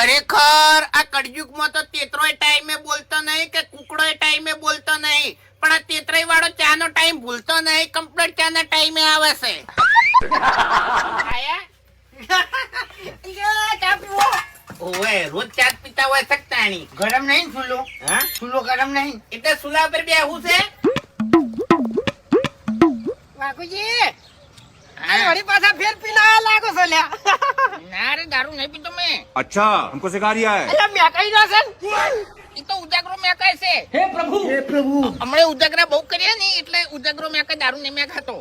ખરેખર આ કળયુગમાં તો તેતરોય ટાઈમે બોલતો નહીં કે કુકડોય ટાઈમે બોલતો નહીં. પણ આ તેત્રય વાળો ચાનો ટાઈમ ભૂલતો નહીં કમ્પ્લીટ ચાના ટાઈમે આવે છે. ઓએ રોજ ચા પીતા હોય સકતાણી ગરમ નહીં ફૂલો. હા? ફૂલો ગરમ નહીં. એટલે સુલા પર બેહું છે? વાઘુજી અચ્છા હમકો હમણે ઉજાગરા બહુ કર્યા ને એટલે ઉજાગરો મેકાય દારૂ નહીં મેકાતો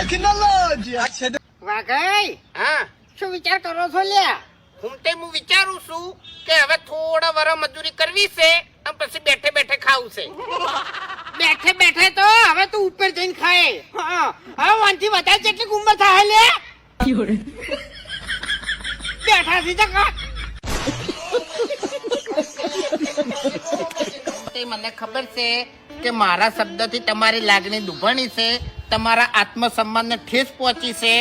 ટેકનોલોજી શું વિચાર કરો છો લ્યા? હું તે હું વિચારું છું કે હવે થોડા વર મજૂરી કરવી છે અને પછી બેઠે બેઠે ખાવું છે. બેઠે બેઠે તો હવે તું ઉપર જઈને ખાય. હવે વાંચી વધારે જેટલી ઉંમર થાય લે. બેઠા સીધા તે મને ખબર છે કે મારા શબ્દથી તમારી લાગણી દુભાણી છે, તમારા આત્મસન્માનને ઠેસ પહોંચી છે,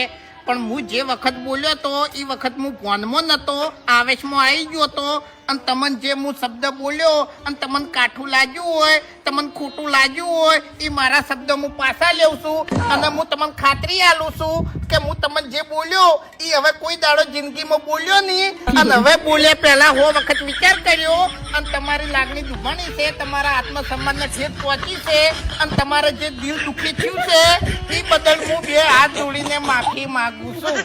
પણ હું જે વખત બોલ્યો તો, એ વખત હું ફોનમાં નતો, આવેશમાં આવી ગયો તો અને તમને જે હું શબ્દ બોલ્યો અને તમને કાઠું લાગ્યું હોય, તમને ખોટું લાગ્યું હોય એ મારા શબ્દ હું પાછા લેવું છું. અને હું તમને ખાતરી આલું છું કે હું તમને જે બોલ્યો એ હવે કોઈ દાડો જિંદગીમાં બોલ્યો નહીં. અને હવે બોલ્યા પહેલા હો વખત વિચાર કર્યો અને તમારી લાગણી દુભાણી છે, તમારા આત્મસન્માનને ઠેર પહોંચી છે અને તમારે જે દિલ દુખી થયું છે એ બદલ હું બે હાથ જોડીને માફી માગું છું.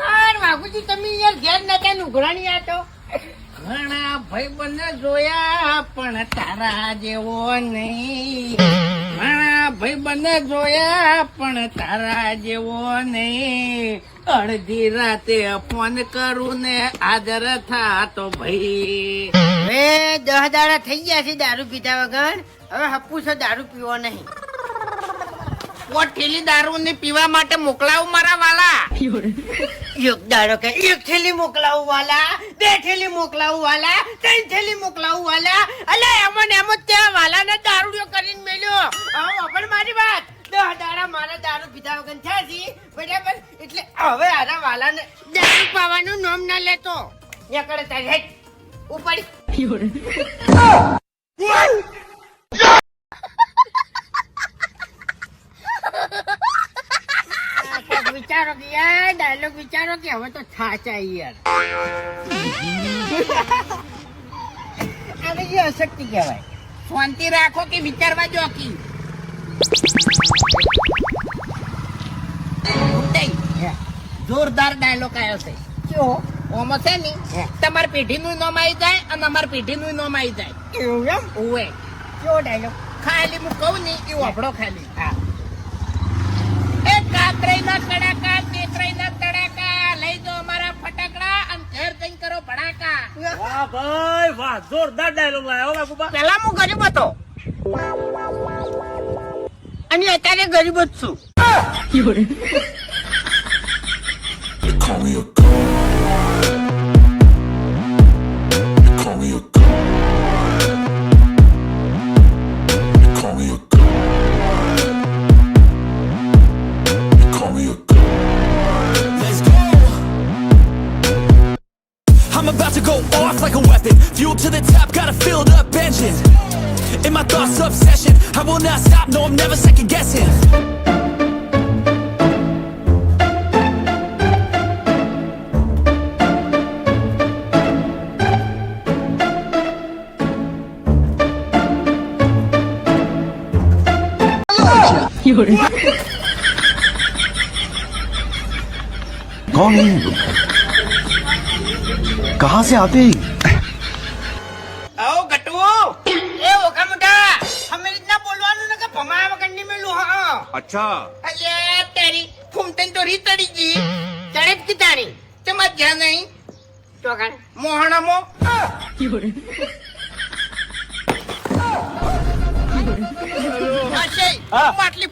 ખરેખર બાપુજી તમે યાર ઘેર નતા નુઘરાણી આ તો ઘણા ભાઈબંધ જોયા પણ તારા જેવો નહીં. ઘણા ભાઈબંધ જોયા પણ તારા જેવો નહીં. અડધી રાતે ફોન કરું ને હાજર થાતો ભાઈ. હવે દહ દાડા થઈ ગયા છે દારૂ પીધા વગર. હવે હપ્પુ છો દારૂ પીવો નહીં. પોઠેલી દારૂ ને પીવા માટે મોકલાવું મારા વાલા? એક દાડો કે એક થેલી મોકલાવું વાલા બે થેલી મોકલાવું વાલા ત્રણ થેલી મોકલાવું વાલા. અલે એમ ને એમ જ ત્યાં વાલા ને દારૂડિયો કરીને મેલ્યો. હવે પણ મારી વાત. દહ દાડા મારા દારૂ પીધા વગર થયા છે. બરાબર? એટલે હવે આરા વાલા ને દારૂ પાવાનું નામ ના લેતો. કરે તારી ઉપાડી આ કોક વિચારો કે યાર ડાયલોગ વિચારો કે હવે તો થાચા યાર. આને જે અશક્તિ કહેવાય. શાંતિ રાખો કે વિચારવા જોકી. જોરદાર ડાયલોગ આવ્યો છે. જો. ઓમાં છે ને તમાર પેઢી પેઢીનું નામ આવી જાય અને અમારી પેઢીનું નામ આવી જાય. એવું એમ? ઓવે જો ડાયલોગ ખાલી હું કહું ને એ વાપરો ખાલી. હા એ કાતરાઈના કડાકા તેતરાઈના તડાકા લઈ દો અમારા ફટાકડા અને ઘેર જઈને કરો ભડાકા વાહ ભાઈ વાહ જોરદાર ડાયલોગ લાવ્યો બાપુ પેલા હું ગરીબ હતો. અને અત્યારે ગરીબ જ છું. In my thoughts, obsession. I will not stop, no, I'm never second guessing. कौन है ये लोग कहाँ से आते हैं છ? અલે તારી ફૂમતન તો રીતડી જી ચડે કે તારી તમાર જ્યાં નહીં? ચોકાણ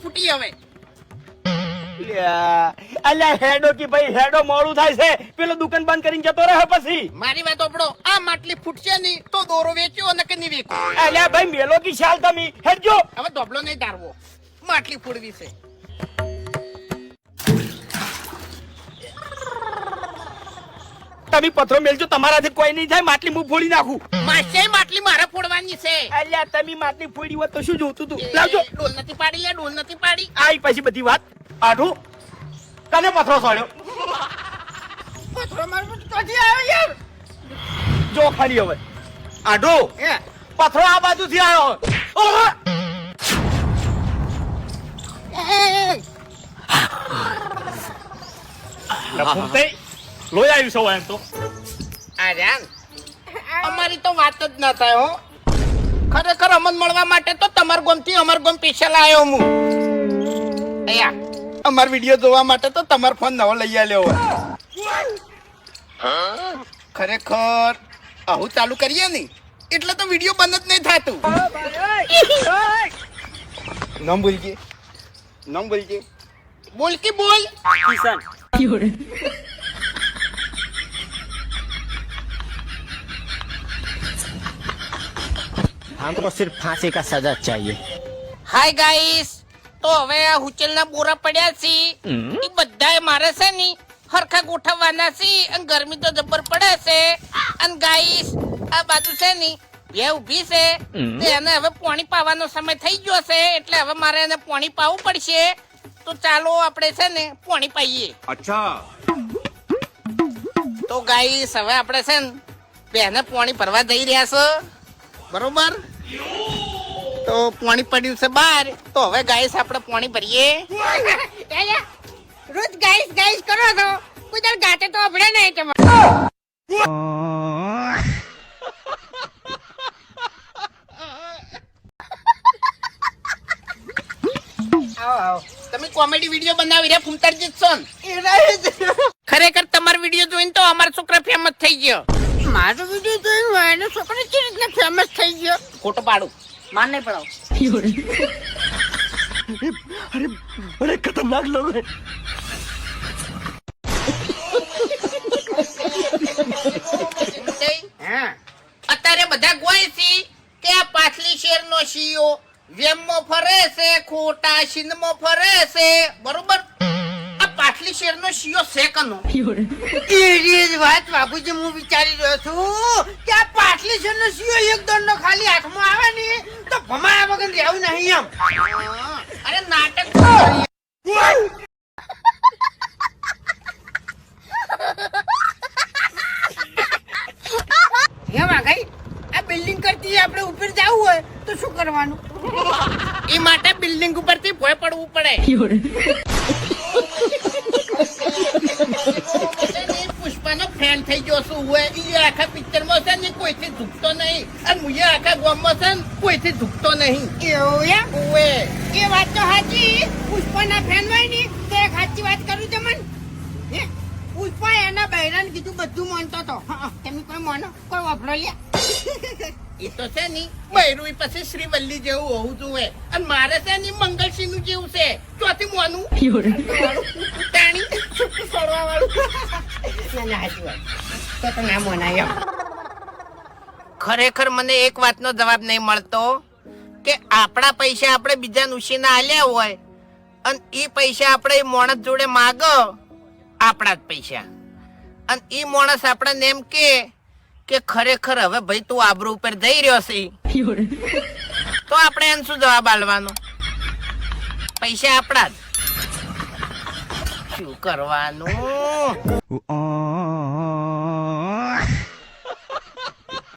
ફૂટી હવે? અલ્યા હેડો કે ભાઈ હેડો મોડું થાય છે. પેલો દુકાન બંધ કરીને જતો રહે પછી. મારી વાત ઓપડો આ માટલી ફૂટશે નહીં તો દોરો વેચ્યો નકે નહીં વેચ્યો? અલ્યા ભાઈ મેલો કી શાલ તમે? હેડજો. હવે દોબલો નહીં ધારવો. માટલી ફોડવી છે? તમે પથરો મેલજો તમારાથી કોઈ નહીં જાય માટલી હું ફોડી નાખું. માસે માટલી મારે ફોડવાની છે. અલ્યા તમે માટલી ફોડી હોત તો શું જોતું તું? લાવજો. ડોલ નથી પાડી લે ડોલ નથી પાડી. આઈ પછી બધી વાત. આઠું કને પથરો સોડ્યો? પથરો મારો ક્યાંથી આવ્યો યાર. જો ખાલી હવે. આઢો. હે. પથરો આ બાજુથી આવ્યો. ફૂમતે લોહી આવ્યું સૌ એમ તો આર્યાન અમારી તો વાત જ ના થાય હો. ખરેખર અમન મળવા માટે તો તમાર ગોમથી અમાર ગોમ સ્પેશિયલ આવ્યો હું. અહીંયા અમાર વીડિયો જોવા માટે તો તમાર ફોન નવો લઈ આવ્યો હોય. ખરેખર આવું ચાલુ કરીએ ને એટલે તો વીડિયો બંધ જ નહીં થતું. ભૂલ બોલજે નામ બોલજે બોલ કે બોલ કિશન हमको सिर्फ फांसी का सजा चाहिए હાય ગાઈસ તો હવે આ હુચેલના બોરા પડ્યા છે એ બધાય મારે છે ની હરખા ગોઠવવાના છે અને ગરમી તો જબર પડે છે અને ગાઈસ આ બાજુ છે ની બે ઊભી છે એને હવે પોણી પાવાનો સમય થઈ ગયો છે એટલે હવે મારે એને પોણી પાવું પડશે. તો ચાલો આપણે છે ને પોણી પાઈએ. અચ્છા. તો ગાઈસ હવે આપણે છે ને બેને પોણી ભરવા જઈ રહ્યા છો. બરોબર? તો પોણી પડ્યું છે બહાર તો હવે ગાઈસ આપણે પોણી ભરીએ. રોજ ગાઈસ ગાઈસ કરો તો કોઈ ગાતે તો આપણે નહીં કે આવો આવો. તમે કોમેડી વીડિયો બનાવી રહ્યા ફૂમતરજીત છો ને? એ રહી જ. ખરેખર તમારો વીડિયો જોઈને તો અમારો છોકરો ફેમસ થઈ ગયો. મારો વીડિયો જોઈને એનો છોકરો કેવી રીતના ફેમસ થઈ ગયો? ખોટો પાડું. માન નહીં પડાવ. અરે ખતરનાક લોગ હે. અત્યારે બધા ગોય છે કે આ પાછલી શેર નો શીયો વેમમાં ફરે છે ખોટા શીનમાં ફરે છે. બરોબર? આ પાટલી શેર નો? શીયો છે કનો વાત બાપુજી હું વિચારી રહ્યો છું કે આ પાટલી શેર નો સીઓ એક દંડો ખાલી હાથમાં આવે ને તો ભમાયા વગર રહેવું નહીં એમ. અરે નાટક કરીએ. હે વાઘાઈ આ બિલ્ડિંગ કરતી આપણે ઉપર જવું હોય તો શું કરવાનું એ માટે ભોય પડવું પડે. પુષ્પા ને, પુષ્પાનો ફેન થઈ ગયો છું. હું એ આખા પિક્ચરમાં છે ને કોઈથી ઝૂકતો નહીં. અને મુએ આખા ગામમાં છે ને કોઈથી ઝૂકતો નહીં. એવું એમ? ઓવે. એ વાત તો સાચી પુષ્પાના ફેન હોય ને તો એક સાચી વાત કરું તમને હે? પુષ્પા એના બહેરાને કીધું બધું માનતો હતો હા, તમે કોઈ માનો? કોઈ વાપરો લે એ તો છે ને બૈરું પછી શ્રીવલ્લી જેવું હોવું જોઈએ. અને મારે છે ને મંગલસિંહનું જેવું છે. ચોથી મોનું. તાણી ના ના તો તો ના મનાય ખરેખર મને એક વાતનો જવાબ નહીં મળતો કે આપણા પૈસા આપણે બીજા ઉછીના આલ્યા હોય અને એ પૈસા આપણે એ માણસ જોડે માગો આપણા જ પૈસા. અને એ માણસ આપણને એમ કે કે ખરેખર હવે ભાઈ તું આબરૂ ઉપર જઈ રહ્યો છે? તો આપણે એને શું જવાબ આલવાનો? પૈસા આપણા જ. શું કરવાનું?